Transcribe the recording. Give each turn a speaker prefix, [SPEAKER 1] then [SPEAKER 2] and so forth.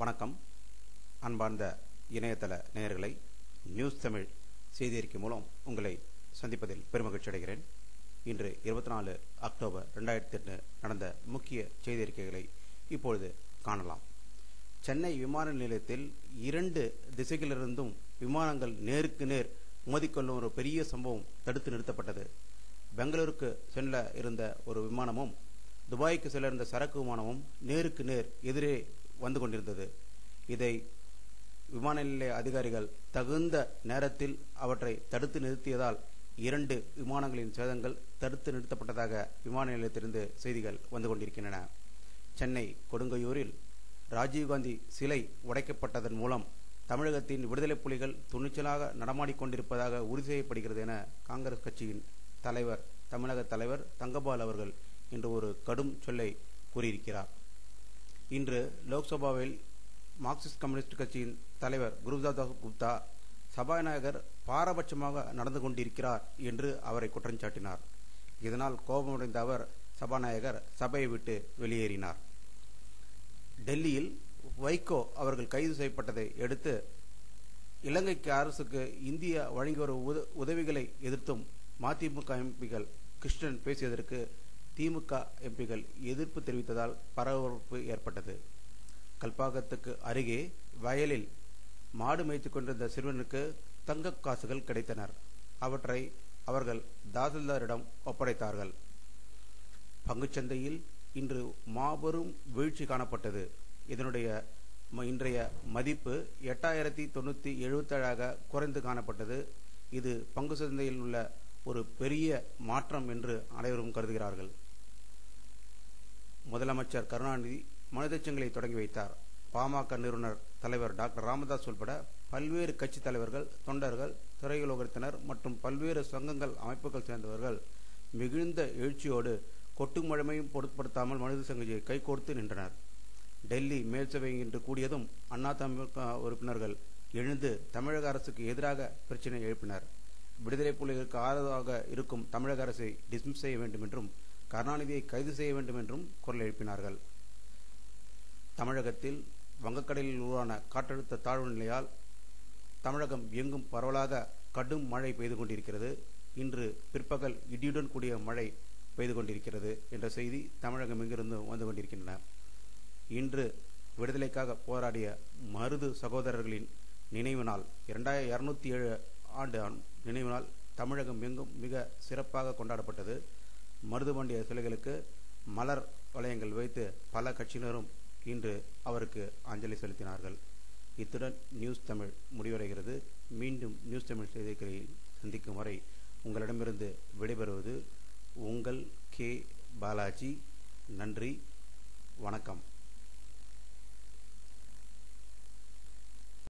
[SPEAKER 1] வணக்கம். அன்பார்ந்த இணையதள நேயர்களை நியூஸ் தமிழ் செய்தி அறிக்கை மூலம் உங்களை சந்திப்பதில் பெருமகிழ்ச்சி அடைகிறேன். இன்று இருபத்தி நாலு அக்டோபர் ரெண்டாயிரத்தி எட்டு நடந்த முக்கிய செய்தி அறிக்கைகளை இப்பொழுது காணலாம். சென்னை விமான நிலையத்தில் இரண்டு திசைகளிலிருந்தும் விமானங்கள் நேருக்கு நேர் மோதிக்கொள்ளும் ஒரு பெரிய சம்பவம் தடுத்து நிறுத்தப்பட்டது. பெங்களூருக்கு செல்ல இருந்த ஒரு விமானமும் துபாய்க்கு செல்ல இருந்த சரக்கு விமானமும் நேருக்கு நேர் எதிரே வந்து கொண்டிருந்தது. இதை விமான நிலைய அதிகாரிகள் தகுந்த நேரத்தில் அவற்றை தடுத்து நிறுத்தியதால் இரண்டு விமானங்களின் சேதங்கள் தடுத்து நிறுத்தப்பட்டதாக விமான நிலையத்திலிருந்து செய்திகள் வந்து கொண்டிருக்கின்றன. சென்னை கொடுங்கையூரில் ராஜீவ்காந்தி சிலை உடைக்கப்பட்டதன் மூலம் தமிழகத்தின் விடுதலை புலிகள் துணிச்சலாக நடமாடிக்கொண்டிருப்பதாக உறுதி செய்யப்படுகிறது என காங்கிரஸ் கட்சியின் தலைவர் தமிழக தலைவர் தங்கபால் அவர்கள் இன்று ஒரு கடும் சொல்லை கூறியிருக்கிறார். இன்று லோக்சபாவில் மார்க்சிஸ்ட் கம்யூனிஸ்ட் கட்சியின் தலைவர் குருதாஸ் குப்தா சபாநாயகர் பாரபட்சமாக நடந்து கொண்டிருக்கிறார் என்று அவரை குற்றம் சாட்டினார். இதனால் கோபமடைந்த அவர் சபாநாயகர் சபையை விட்டு வெளியேறினார். டெல்லியில் வைகோ அவர்கள் கைது செய்யப்பட்டதை அடுத்து இலங்கைக்கு அரசுக்கு இந்தியா வழங்கி வரும் உதவிகளை எதிர்த்தும் மதிமுக எம்பிகள் கிருஷ்ணன் பேசியதற்கு திமுக எம்பிகள் எதிர்ப்பு தெரிவித்ததால் பரபரப்பு ஏற்பட்டது. கல்பாக்கத்துக்கு அருகே வயலில் மாடு மேய்த்து கொண்டிருந்த சிறுவனுக்கு தங்க காசுகள் கிடைத்தனர். அவற்றை அவர்கள் தாசில்தாரிடம் ஒப்படைத்தார்கள். பங்குச்சந்தையில் இன்று மாபெரும் வீழ்ச்சி காணப்பட்டது. இதனுடைய இன்றைய மதிப்பு எட்டாயிரத்தி தொண்ணூற்றி எழுபத்தேழாக குறைந்து காணப்பட்டது. இது பங்கு சந்தையில் உள்ள ஒரு பெரிய மாற்றம் என்று அனைவரும் கருதுகிறார்கள். முதலமைச்சர் கருணாநிதி மனிதச்சங்களை தொடங்கி வைத்தார். பாமக நிறுவனர் தலைவர் டாக்டர் ராமதாஸ் உள்பட பல்வேறு கட்சி தலைவர்கள் தொண்டர்கள் திரையுலகத்தினர் மற்றும் பல்வேறு சங்கங்கள் அமைப்புகள் சேர்ந்தவர்கள் மிகுந்த எழுச்சியோடு கொட்டு முழமையும் பொருட்படுத்தாமல் மனித சங்கஜியை கைகோர்த்து நின்றனர். டெல்லி மேல்சபை இன்று கூடியதும் அண்ணா தமிழக உறுப்பினர்கள் எழுந்து தமிழக அரசுக்கு எதிராக பிரச்சினை எழுப்பினர். விடுதலை புலிகளுக்கு ஆதரவாக இருக்கும் தமிழக அரசை டிஸ்மிஸ் செய்ய வேண்டும் என்றும் கருணாநிதியை கைது செய்ய வேண்டும் என்றும் குரல் எழுப்பினார்கள். தமிழகத்தில் வங்கக்கடலில் உருவான காற்றழுத்த தாழ்வு நிலையால் தமிழகம் எங்கும் பரவலாக கடும் மழை பெய்து கொண்டிருக்கிறது. இன்று பிற்பகல் இடியுடன் கூடிய மழை பெய்து கொண்டிருக்கிறது என்ற செய்தி தமிழகம் எங்கிருந்து வந்து கொண்டிருக்கின்றன. இன்று விடுதலைக்காக போராடிய மருது சகோதரர்களின் நினைவு நாள் இரண்டாயிரம் இருநூத்தி ஏழு ஆண்டு நினைவு நாள் தமிழகம் எங்கும் மிக சிறப்பாக கொண்டாடப்பட்டது. மருதுபாண்டிய சிலைகளுக்கு மலர் வளையங்கள் வைத்து பல கட்சியினரும் இன்று அவருக்கு அஞ்சலி செலுத்தினார்கள். இத்துடன் நியூஸ் தமிழ் முடிவடைகிறது. மீண்டும் நியூஸ் தமிழ் செய்திகளில் சந்திக்கும் வரை உங்களிடமிருந்து விடைபெறுவது உங்கள் கே. பாலாஜி. நன்றி. வணக்கம்.